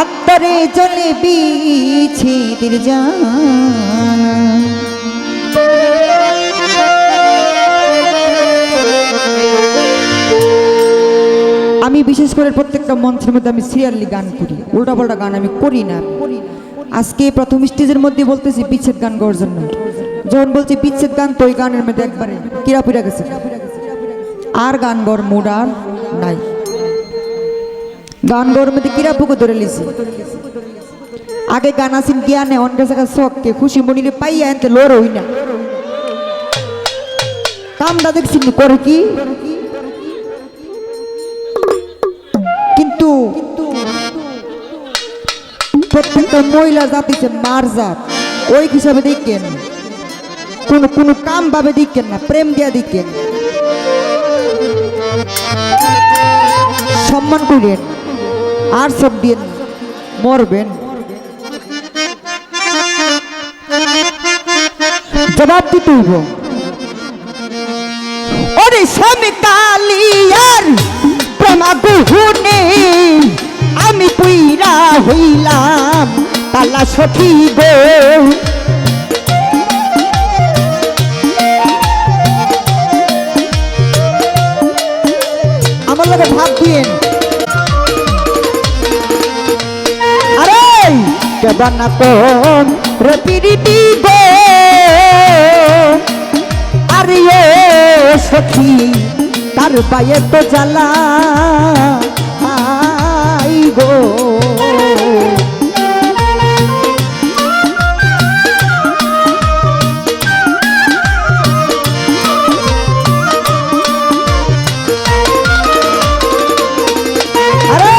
অন্তরে চলে বিছিদির আমি বিশেষ করে প্রত্যেকটা মঞ্চের মধ্যে আমি সিরিয়ালি গান করি। উল্টাপাল্টা গান আমি করি না। আজকে প্রথম স্টেজের মধ্যে বলতেছি বিচ্ছেদ গান গাওয়ার জন্য। যখন বলছি বিচ্ছেদ গান, তো ওই গানের মধ্যে একবারে কিরা পিরা গেছে। আর গান গর মুড আর নাই। গান গর মধ্যে কিরা পুকো ধরে লিছি? আগে গান আসিন জ্ঞানে অন্য জায়গা শখকে, খুশি মনিরে পাইয়া এনতে লোর হই না। কামটা দেখছি করে কি? কিন্তু প্রত্যেকটা মহিলা জাতিছে মার জাত, ওই হিসাবে দেখেন। কোন কোন কাম ভাবে দেখেন না, প্রেম দিয়া দেখেন। সম্মান করেন আর সব দিয়ে মরবেন। জবাব দিতে হইব। ওরে স্বামী কালিয়ার প্রেমা আমি পুইরা হইলাম, পালা সখী গো। গো? আরে ও সখী তার পায়ে তো জ্বালা আই গো। আরে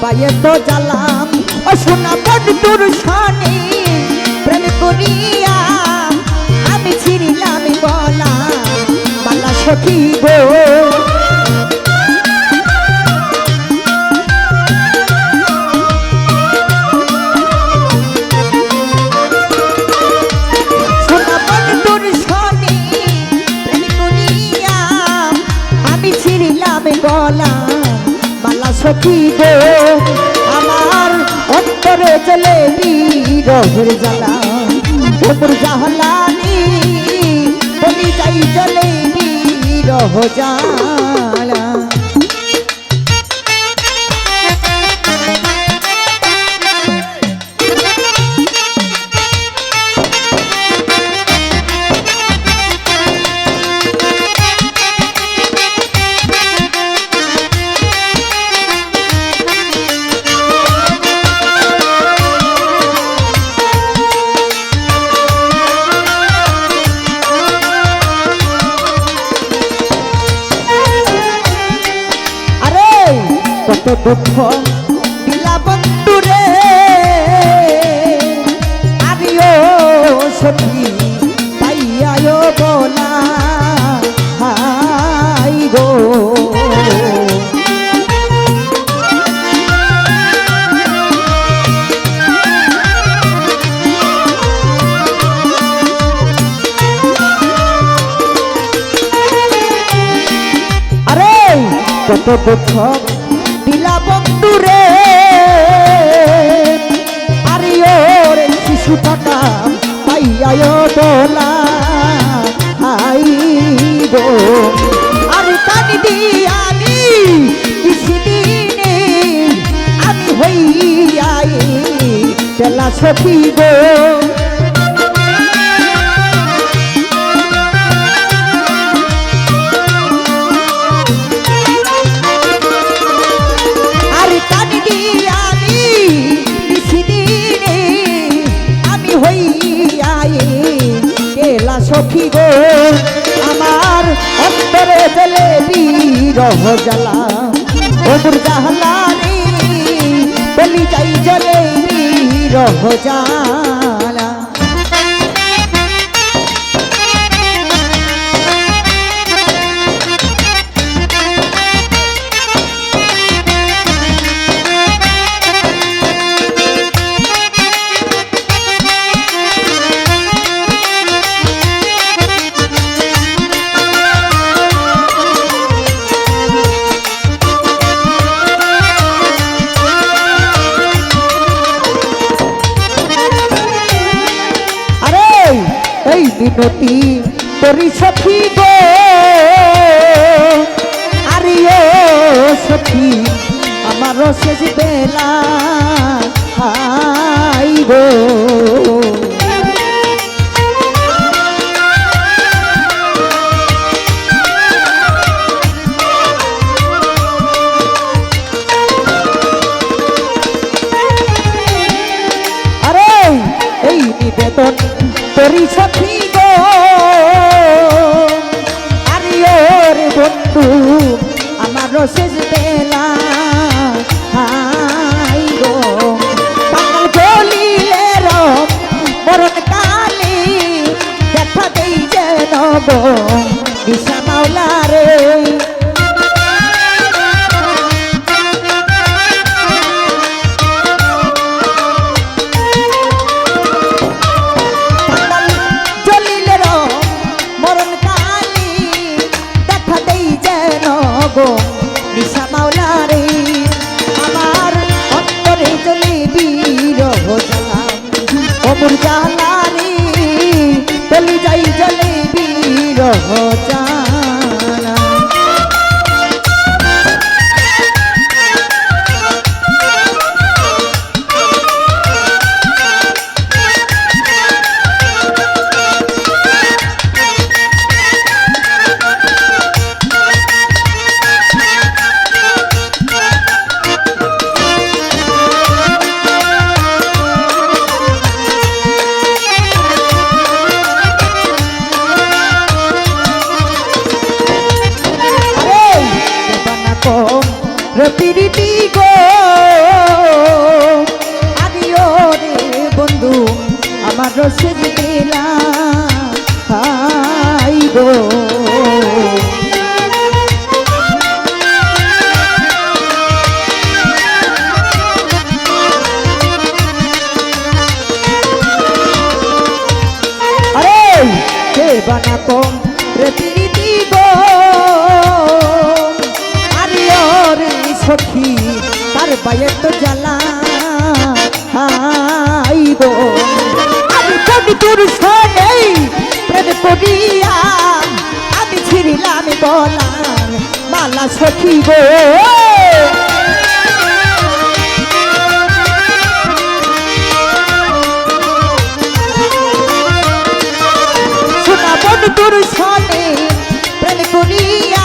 পায়ে তো জ্বালাম। ও সোনা বড তোর শানে প্রেম করিয়া আমি ছিড়িলাম গলা মালা সখী গো চলে রহের জ্বালা। ওপর জাহলানি বলি যাই চলে রহ জ্বালা দুঃখ দিলা বন্ধু রে আরিও সখী পাইয়ায়ো বলা। হাই গো। কত দুঃখ সখী গো সখী গো। আমার অন্তরে চলে বিরহ জ্বালা ওমর জাহলানি বিরহ জ্বালা তরি সখী গো। আরে ও সখী, আমার শেষ বেলা আইব আরে, এই নিবেদন তরি সখী গো নিশা মাওলা রে। পাতাল আমার রসে দিলা হাই গো। আরে দেবানা কম রতিরিতি গো আরে সখী তার প্রেম আমি ছিড়িলাম বলার মালা সখী গো। শোনা সনে প্রেম করিয়া,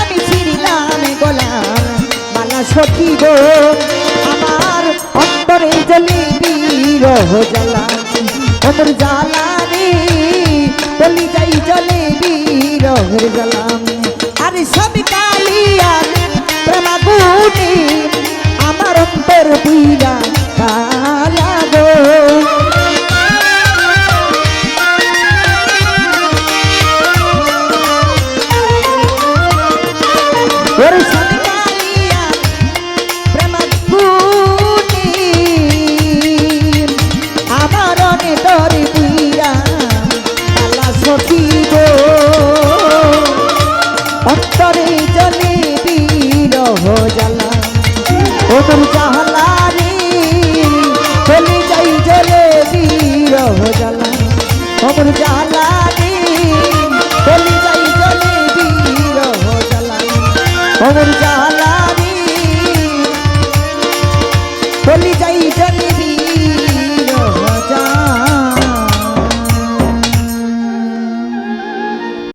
আমি ছিড়িলাম গোলাম মালা সখী গো। আমার অন্তরে জ্বলে বীর জ্বালা অমর জ্বালা বলি যাই জ্বলে বীর জ্বালাম। আরে সব কালিয়া প্রেমা ওমর জাহালা রে যাই জলে বীর জ্বালানি খবর যা